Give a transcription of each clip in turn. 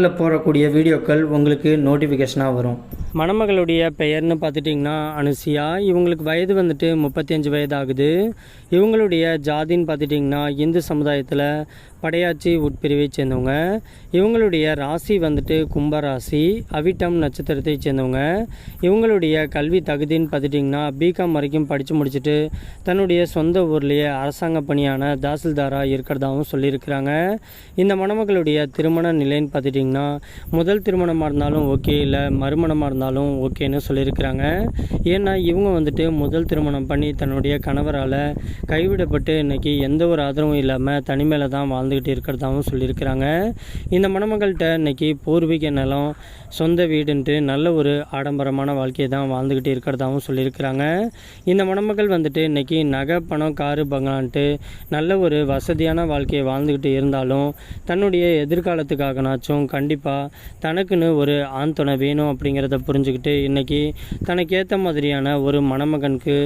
சேனலில் போடக்கூடிய வீடியோக்கள் உங்களுக்கு நோட்டிஃபிகேஷனாக வரும். மணமகளுடைய பெயர்னு பார்த்துட்டிங்கன்னா அனுசியா. இவங்களுக்கு வயது வந்துட்டு முப்பத்தஞ்சு வயது ஆகுது இவங்களுடைய ஜாதின்னு பார்த்துட்டிங்கன்னா இந்து சமுதாயத்தில் படையாச்சி உட்பிரிவை சேர்ந்தவங்க. இவங்களுடைய ராசி வந்துட்டு கும்ப ராசி அவிட்டம் நட்சத்திரத்தை சேர்ந்தவங்க. இவங்களுடைய கல்வி தகுதின்னு பார்த்துட்டிங்கன்னா பிகாம் வரைக்கும் படித்து முடிச்சுட்டு தன்னுடைய சொந்த ஊர்லேயே அரசாங்க பணியான தாசில்தாராக இருக்கிறதாகவும் சொல்லியிருக்கிறாங்க. இந்த மணமகளுடைய திருமண நிலைன்னு பார்த்துட்டிங்கன்னா முதல் திருமணமாக இருந்தாலும் ஓகே இல்லை மறுமணமாக இருந்தாலும் ஓகேன்னு சொல்லியிருக்கிறாங்க. ஏன்னா இவங்க வந்துட்டு முதல் திருமணம் பண்ணி தன்னுடைய கணவரால் கைவிடப்பட்டு இன்னைக்கு எந்த ஒரு ஆதரவும் இல்லாமல் தனிமையில் தான் வாழ்ந்து வாழ்ந்துக்கிட்டு இருக்கிறதாகவும் சொல்லியிருக்கிறாங்க. இந்த மணமகள்கிட்ட இன்றைக்கி பூர்வீக நிலம் சொந்த வீடுன்ட்டு நல்ல ஒரு ஆடம்பரமான வாழ்க்கையை தான் வாழ்ந்துக்கிட்டு இருக்கிறதாகவும் சொல்லியிருக்கிறாங்க. இந்த மணமகள் வந்துட்டு இன்றைக்கி நகை பணம் காரு பங்களான்ட்டு நல்ல ஒரு வசதியான வாழ்க்கையை வாழ்ந்துக்கிட்டு இருந்தாலும் தன்னுடைய எதிர்காலத்துக்காகனாச்சும் கண்டிப்பாக தனக்குன்னு ஒரு ஆண் துணை வேணும் அப்படிங்கிறத புரிஞ்சுக்கிட்டு இன்னைக்கு தனக்கு ஏற்ற மாதிரியான ஒரு மணமகனுக்கு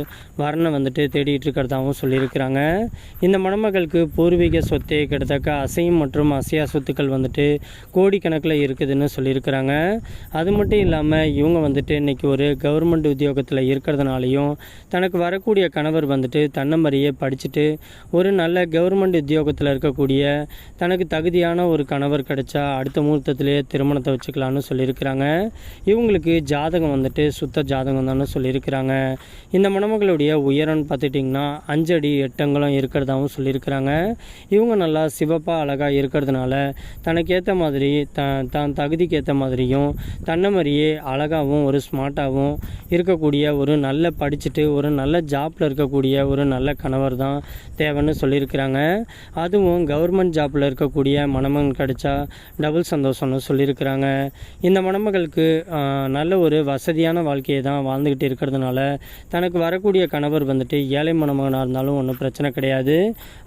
வரனை வந்துட்டு தேடிட்டு இருக்கிறதாகவும் சொல்லியிருக்கிறாங்க. இந்த மணமகளுக்கு பூர்வீக சொத்தே கிட்டத்தக்க அசையும் மற்றும் அசையா சொத்துக்கள் வந்துட்டு கோடிக்கணக்கில் இருக்குதுன்னு சொல்லியிருக்கிறாங்க. அது மட்டும் இல்லாமல் இவங்க வந்துட்டு இன்னைக்கு ஒரு கவர்மெண்ட் உத்தியோகத்தில் இருக்கிறதுனாலையும் தனக்கு வரக்கூடிய கணவர் வந்துட்டு தன்னமறியே படிச்சுட்டு ஒரு நல்ல கவர்மெண்ட் உத்தியோகத்தில் இருக்கக்கூடிய தனக்கு தகுதியான ஒரு கணவர் கிடைச்சா அடுத்த முகூர்த்தத்திலேயே திருமணத்தை வச்சுக்கலான்னு சொல்லியிருக்கிறாங்க. இவங்களுக்கு ஜாதகம் வந்துட்டு சுத்த ஜாதகம் தானே சொல்லியிருக்கிறாங்க. இந்த மணமகளுடைய உயரம்னு பார்த்துட்டிங்கன்னா அஞ்சடி எட்டங்களும் இருக்கிறதாகவும் சொல்லியிருக்கிறாங்க. இவங்க நல்லா சிவப்பாக அழகாக இருக்கிறதுனால தனக்கு ஏற்ற மாதிரி த தான் தகுதிக்கு ஏற்ற மாதிரியும் தன்னை மாதிரியே அழகாகவும் ஒரு ஸ்மார்ட்டாகவும் இருக்கக்கூடிய ஒரு நல்ல படிச்சுட்டு ஒரு நல்ல ஜாப்பில் இருக்கக்கூடிய ஒரு நல்ல கணவர் தான் தேவைன்னு சொல்லியிருக்கிறாங்க. அதுவும் கவர்மெண்ட் ஜாப்பில் இருக்கக்கூடிய மணமகன் கிடைச்சா டபுள் சந்தோஷம்னு சொல்லியிருக்கிறாங்க. இந்த மணமகளுக்கு நல்ல ஒரு வசதியான வாழ்க்கையை தான் வாழ்ந்துக்கிட்டு இருக்கிறதுனால தனக்கு வரக்கூடிய கணவர் வந்துட்டு ஏழை மணமகனாக இருந்தாலும் ஒன்றும் பிரச்சனை கிடையாது.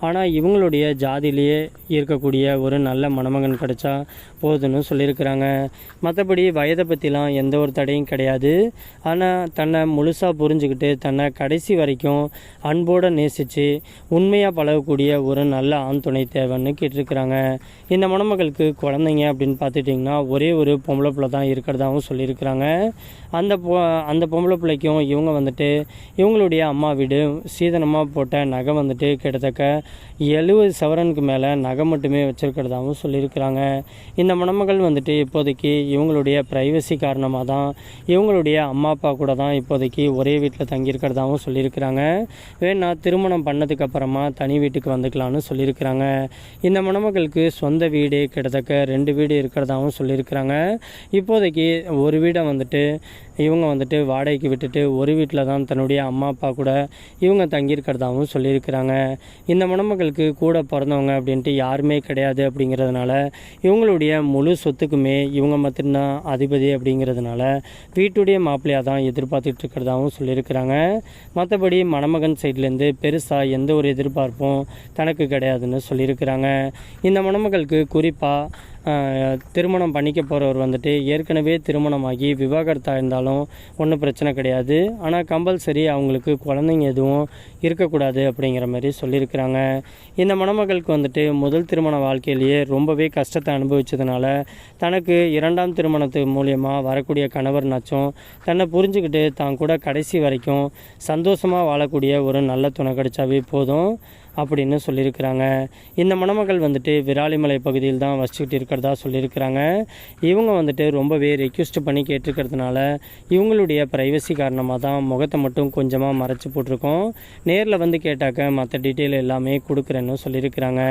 ஆனால் இவங்களுடைய ஜாதியிலேயே இருக்கக்கூடிய ஒரு நல்ல மணமகன் கிடைச்சா போதுன்னு சொல்லியிருக்கிறாங்க. மற்றபடி வயதை பற்றிலாம் எந்த ஒரு தடையும் கிடையாது. ஆனால் தன்னை முழுசாக புரிஞ்சுக்கிட்டு தன்னை கடைசி வரைக்கும் அன்போடு நேசித்து உண்மையாக பழகக்கூடிய ஒரு நல்ல ஆண் துணை தேவைன்னு கேட்டிருக்கிறாங்க. இந்த மணமகளுக்கு குழந்தைங்க அப்படின்னு பார்த்துட்டிங்கன்னா ஒரே ஒரு பொம்பளை பிள்ளை தான் இருக்கிறதாகவும் சொல்லியிருக்கிறாங்க. அந்த பொ அந்த பொம்பளை பிள்ளைக்கும் இவங்க வந்துட்டு இவங்களுடைய அம்மா வீடு சீதனமாக போட்ட நகை வந்துட்டு கிட்டத்தக்க எழுபது சவரனுக்கு மேலே நகை மட்டுமே வச்சுருக்கிறதாகவும் சொல்லியிருக்கிறாங்க. இந்த மணமகள் வந்துட்டு இப்போதைக்கு இவங்களுடைய ப்ரைவசி காரணமாக தான் இவங்களுடைய அம்மா அப்பா கூட தான் இப்போதைக்கு ஒரே வீட்டில் தங்கியிருக்கிறதாகவும் சொல்லியிருக்கிறாங்க. வேணா திருமணம் பண்ணதுக்கப்புறமா தனி வீட்டுக்கு வந்துக்கலாம்னு சொல்லியிருக்கிறாங்க. இந்த மணமகளுக்கு சொந்த வீடு கிட்டத்தக்க ரெண்டு வீடு இருக்கிறதாகவும் சொல்லியிருக்கிறாங்க. இப்போதைக்கு ஒரு வீடை வந்துட்டு இவங்க வந்துட்டு வாடகைக்கு விட்டுட்டு ஒரு வீட்டில் தான் தன்னுடைய அம்மா அப்பா கூட இவங்க தங்கியிருக்கிறதாகவும் சொல்லியிருக்கிறாங்க. இந்த மணமக்களுக்கு கூட பிறந்தவங்க அப்படின்ட்டு யாருமே கிடையாது அப்படிங்கிறதுனால இவங்களுடைய முழு சொத்துக்குமே இவங்க மட்டும்தான் அதிபதி அப்படிங்கிறதுனால வீட்டுடைய மாப்பிள்ளையாக தான் எதிர்பார்த்துட்டு இருக்கிறதாகவும் சொல்லியிருக்கிறாங்க. மற்றபடி மணமகன் சைட்லேருந்து பெருசாக எந்த ஒரு எதிர்பார்ப்பும் தனக்கு கிடையாதுன்னு சொல்லியிருக்கிறாங்க. இந்த மணமகளுக்கு குறிப்பாக திருமணம் பண்ணிக்க போகிறவர் வந்துட்டு ஏற்கனவே திருமணமாகி விவாகரத்தாக இருந்தாலும் ஒன்றும் பிரச்சனை கிடையாது. ஆனால் கம்பல்சரி அவங்களுக்கு குழந்தைங்க எதுவும் இருக்கக்கூடாது அப்படிங்கிற மாதிரி சொல்லியிருக்கிறாங்க. இந்த மணமகளுக்கு வந்துட்டு முதல் திருமண வாழ்க்கையிலேயே ரொம்பவே கஷ்டத்தை அனுபவித்ததுனால தனக்கு இரண்டாம் திருமணத்து மூலியமாக வரக்கூடிய கணவர் நச்சும் தன்னை புரிஞ்சுக்கிட்டு தான் கூட கடைசி வரைக்கும் சந்தோஷமாக வாழக்கூடிய ஒரு நல்ல துணை கிடைச்சாவே போதும். அப்படின்னு சொல்லியிருக்கிறாங்க. இந்த மணமகள் வந்துட்டு விராலிமலை பகுதியில் தான் வசிச்சுக்கிட்டு இருக்கிறதா சொல்லியிருக்கிறாங்க. இவங்க வந்துட்டு ரொம்பவே ரெக்வஸ்ட் பண்ணி கேட்டிருக்கிறதுனால இவங்களுடைய ப்ரைவசி காரணமாக தான் முகத்தை மட்டும் கொஞ்சமாக மறைச்சி போட்டிருக்கோம். நேரில் வந்து கேட்டாக்க மற்ற டீட்டெயில் எல்லாமே கொடுக்குறேன்னு சொல்லியிருக்கிறாங்க.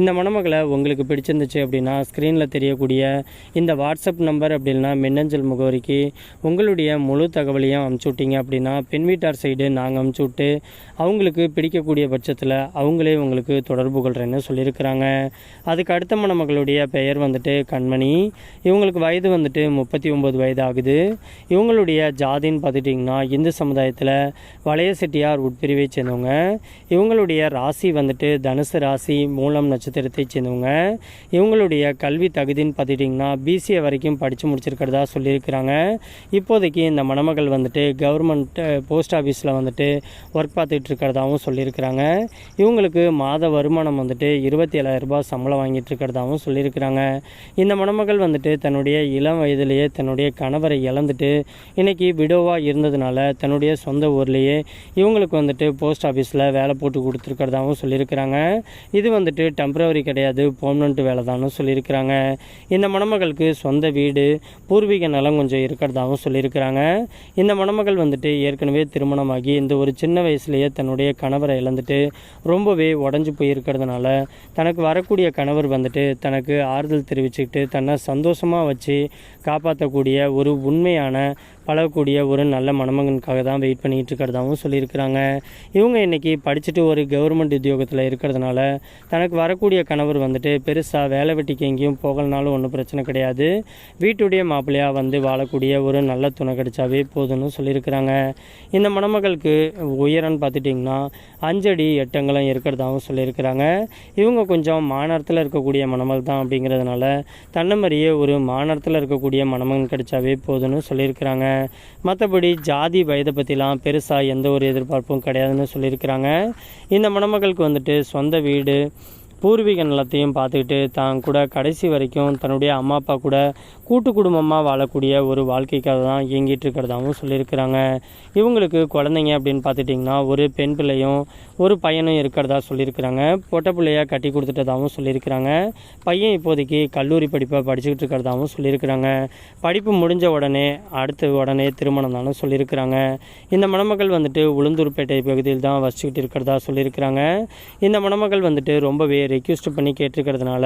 இந்த மணமகளை உங்களுக்கு பிடிச்சிருந்துச்சு அப்படின்னா ஸ்க்ரீனில் தெரியக்கூடிய இந்த வாட்ஸ்அப் நம்பர் அப்படின்னா மின்னஞ்சல் முகவரிக்கு உங்களுடைய முழு தகவலையும் அமுச்சு விட்டீங்க அப்படின்னா பெண் வீட்டார் சைடு நாங்கள் அமுச்சு விட்டு அவங்களுக்கு பிடிக்கக்கூடிய பட்சத்தில் அவங்களே உங்களுக்கு தொடர்பு கொள்கிறேன்னு சொல்லியிருக்கிறாங்க. அதுக்கு அடுத்த மணமகளுடைய பெயர் வந்துட்டு கண்மணி. இவங்களுக்கு வயது வந்துட்டு முப்பத்தி ஒம்பது வயது ஆகுது இவங்களுடைய ஜாதின்னு பார்த்துட்டிங்கன்னா இந்து சமுதாயத்தில் வளைய செட்டியார் உட்பிரிவை சேர்ந்தவங்க. இவங்களுடைய ராசி வந்துட்டு தனுசு ராசி மூலம் நட்சத்திரத்தை சேர்ந்தவங்க. இவங்களுடைய கல்வி தகுதின்னு பார்த்துட்டிங்கன்னா பிசிஏ வரைக்கும் படித்து முடிச்சிருக்கிறதா சொல்லியிருக்கிறாங்க. இப்போதைக்கு இந்த மணமகள் வந்துட்டு கவர்மெண்ட் போஸ்ட் ஆஃபீஸில் வந்துட்டு ஒர்க் பார்த்துட்டு இருக்கிறதாகவும் சொல்லியிருக்கிறாங்க. இவங்களுக்கு மாத வருமானம் வந்துட்டு இருபத்தி ஏழாயிரரூபா சம்பளம் வாங்கிட்டு இருக்கிறதாகவும் சொல்லியிருக்கிறாங்க. இந்த மணமகள் வந்துட்டு தன்னுடைய இளம் வயதிலேயே தன்னுடைய கணவரை இழந்துட்டு இன்னைக்கு விடோவாக இருந்ததுனால தன்னுடைய சொந்த ஊர்லேயே இவங்களுக்கு வந்துட்டு போஸ்ட் ஆஃபீஸில் வேலை போட்டு கொடுத்துருக்கிறதாகவும் சொல்லியிருக்கிறாங்க. இது வந்துட்டு டெம்பரவரி கிடையாது பெர்மனண்ட் வேலை தான்னு சொல்லியிருக்கிறாங்க. இந்த மணமகளுக்கு சொந்த வீடு பூர்வீக நலம் கொஞ்சம் இருக்கிறதாகவும் சொல்லியிருக்கிறாங்க. இந்த மணமகள் வந்துட்டு ஏற்கனவே திருமணமாகி இந்த ஒரு சின்ன வயசுலேயே தன்னுடைய கணவரை இழந்துட்டு ரொம்பவே உடஞ்சி போயிருக்கிறதுனால தனக்கு வரக்கூடிய கணவர் வந்துட்டு தனக்கு ஆறுதல் தெரிவிச்சுக்கிட்டு தன்னை சந்தோஷமாக வச்சு காப்பாற்றக்கூடிய ஒரு உண்மையான பழகக்கூடிய ஒரு நல்ல மணமகனுக்காக தான் வெயிட் பண்ணிகிட்டு இருக்கிறதாகவும் சொல்லியிருக்கிறாங்க. இவங்க இன்றைக்கி படிச்சுட்டு ஒரு கவர்மெண்ட் உத்தியோகத்தில் இருக்கிறதுனால தனக்கு வரக்கூடிய கணவர் வந்துட்டு பெருசாக வேலை வெட்டிக்கு எங்கேயும் போகலனாலும் ஒன்றும் பிரச்சனை கிடையாது. வீட்டுடைய மாப்பிள்ளையாக வந்து வாழக்கூடிய ஒரு நல்ல துணை கிடைச்சாவே போதும்னு சொல்லியிருக்கிறாங்க. இந்த மணமகளுக்கு உயரம்னு பார்த்துட்டிங்கன்னா அஞ்சடி தான் இருக்கிறதாகவும் சொல்லியிருக்கிறாங்க. இவங்க கொஞ்சம் மாநரத்தில் இருக்கக்கூடிய மணமகள் தான் அப்படிங்கிறதுனால தன்னை மாதிரியே ஒரு மாநரத்தில் இருக்கக்கூடிய மணமகன் கிடைச்சாவே போதும்னு சொல்லியிருக்கிறாங்க. மற்றபடி ஜாதி வயதை பற்றிலாம் பெருசாக எந்த ஒரு எதிர்பார்ப்பும் கிடையாதுன்னு சொல்லியிருக்கிறாங்க. இந்த மணமகளுக்கு வந்துட்டு சொந்த வீடு பூர்வீக நிலத்தையும் பார்த்துக்கிட்டு தான் கூட கடைசி வரைக்கும் தன்னுடைய அம்மா அப்பா கூட கூட்டு குடும்பமாக வாழக்கூடிய ஒரு வாழ்க்கைக்காக தான் இயங்கிட்டு இருக்கிறதாகவும் சொல்லியிருக்கிறாங்க. இவங்களுக்கு குழந்தைங்க அப்படின்னு பார்த்துட்டிங்கன்னா ஒரு பெண் பிள்ளையும் ஒரு பையனும் இருக்கிறதா சொல்லியிருக்கிறாங்க. பொட்டை பிள்ளையாக கட்டி கொடுத்துட்டதாகவும் சொல்லியிருக்கிறாங்க. பையன் இப்போதைக்கு கல்லூரி படிப்பை படிச்சுக்கிட்டு இருக்கிறதாகவும் சொல்லியிருக்கிறாங்க. படிப்பு முடிஞ்ச உடனே அடுத்த உடனே திருமணம் தானும் சொல்லியிருக்கிறாங்க. இந்த மணமகள் வந்துட்டு உளுந்தூர்பேட்டை பகுதியில் தான் வசிச்சுக்கிட்டு இருக்கிறதா சொல்லியிருக்கிறாங்க. இந்த மணமகள் வந்துட்டு ரொம்பவே ரெக்யூஸ்ட் பண்ணி கேட்டிருக்கிறதுனால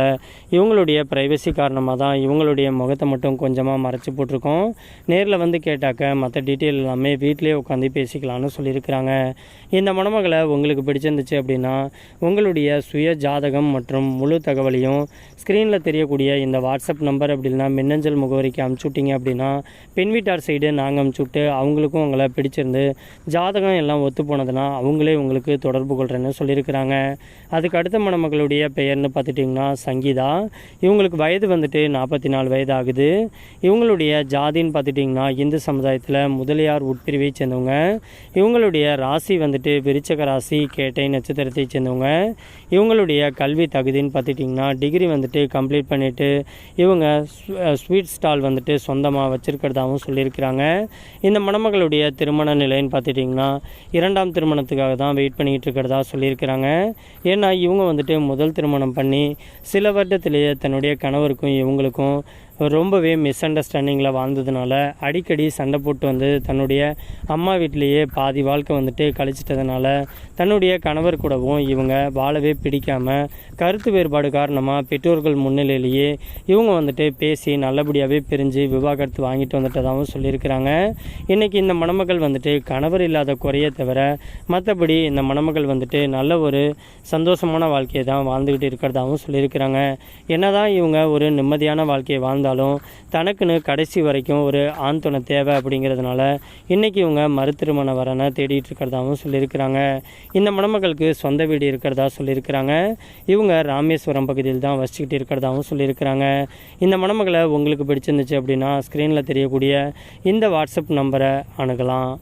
இவங்களுடைய ப்ரைவசி காரணமாக தான் இவங்களுடைய முகத்தை மட்டும் கொஞ்சமாக மறைச்சி போட்டிருக்கோம். நேரில் வந்து கேட்டாக்க மற்ற டீட்டெயில் எல்லாமே வீட்டிலே உட்காந்து பேசிக்கலாம்னு சொல்லியிருக்கிறாங்க. இந்த மணமகளை உங்களுக்கு பிடிச்சிருந்துச்சு அப்படின்னா உங்களுடைய சுய ஜாதகம் மற்றும் முழு தகவலையும் ஸ்க்ரீனில் தெரியக்கூடிய இந்த வாட்ஸ்அப் நம்பர் அப்படி மின்னஞ்சல் முகவரிக்கு அமுச்சு விட்டீங்க அப்படின்னா பெண் வீட்டார் சைடு நாங்கள் அமுச்சு விட்டு அவங்களுக்கும் உங்களை பிடிச்சிருந்து ஜாதகம் எல்லாம் ஒத்து போனதுன்னா அவங்களே உங்களுக்கு தொடர்பு கொள்கிறேன்னு சொல்லியிருக்கிறாங்க. அதுக்கு அடுத்த மணமகளுடைய பெயர்னு பார்த்துட்டிங்கன்னா சங்கீதா. இவங்களுக்கு வயது வந்துட்டு நாற்பத்தி நாலு வயது ஆகுது இவங்களுடைய ஜாதின்னு பார்த்துட்டிங்கன்னா இந்து சமுதாயத்தில் முதலியார் உட்பிரிவை சேர்ந்தவங்க. இவங்களுடைய ராசி வந்துட்டு விருச்சக ராசி கேட்டை நட்சத்திரத்தை சேர்ந்தவங்க. இவங்களுடைய கல்வி தகுதின்னு பார்த்துட்டிங்கன்னா டிகிரி வந்துட்டு கம்ப்ளீட் பண்ணிவிட்டு இவங்க ஸ்வீட் ஸ்டால் வந்துட்டு சொந்தமாக வச்சுருக்கிறதாகவும் சொல்லியிருக்கிறாங்க. இந்த மணமகளுடைய திருமண நிலைன்னு பார்த்துட்டிங்கன்னா இரண்டாம் திருமணத்துக்காக தான் வெயிட் பண்ணிக்கிட்டு இருக்கிறதா சொல்லியிருக்கிறாங்க. ஏன்னா இவங்க வந்துட்டு முதல் திருமணம் பண்ணி சில வருடத்திலேயே தன்னுடைய கணவருக்கும் இவங்களுக்கும் ரொம்பவே மிஸ் அண்டர்ஸ்டாண்டிங்கில் வாழ்ந்ததுனால அடிக்கடி சண்டை போட்டு வந்து தன்னுடைய அம்மா வீட்டிலேயே பாதி வாழ்க்கை வந்துட்டு கழிச்சிட்டதுனால தன்னுடைய கணவர் கூடவும் இவங்க வாழவே பிடிக்காமல் கருத்து வேறுபாடு காரணமாக பெற்றோர்கள் முன்னிலையிலேயே இவங்க வந்துட்டு பேசி நல்லபடியாகவே பிரிஞ்சு விவாகரத்து வாங்கிட்டு வந்துட்டதாகவும் சொல்லியிருக்கிறாங்க. இன்றைக்கி இந்த மணமகள் வந்துட்டு கணவர் இல்லாத குறைய தவிர மற்றபடி இந்த மணமகள் வந்துட்டு நல்ல ஒரு சந்தோஷமான வாழ்க்கையை தான் வாழ்ந்துக்கிட்டு இருக்கிறதாகவும் சொல்லியிருக்கிறாங்க. என்னதான் இவங்க ஒரு நிம்மதியான வாழ்க்கையை வாழ்ந்த இருந்தாலும் தனக்குன்னு கடைசி வரைக்கும் ஒரு ஆண் துணை தேவை அப்படிங்கிறதுனால இன்றைக்கி இவங்க மறுதிருமண வரனை தேடிட்டு இருக்கிறதாகவும் சொல்லியிருக்கிறாங்க. இந்த மணமகளுக்கு சொந்த வீடு இருக்கிறதா சொல்லியிருக்கிறாங்க. இவங்க ராமேஸ்வரம் பகுதியில் தான் வசிச்சுக்கிட்டு இருக்கிறதாகவும் சொல்லியிருக்கிறாங்க. இந்த மணமகளை உங்களுக்கு பிடிச்சிருந்துச்சு அப்படின்னா ஸ்க்ரீனில் தெரியக்கூடிய இந்த வாட்ஸ்அப் நம்பரை அணுகலாம்.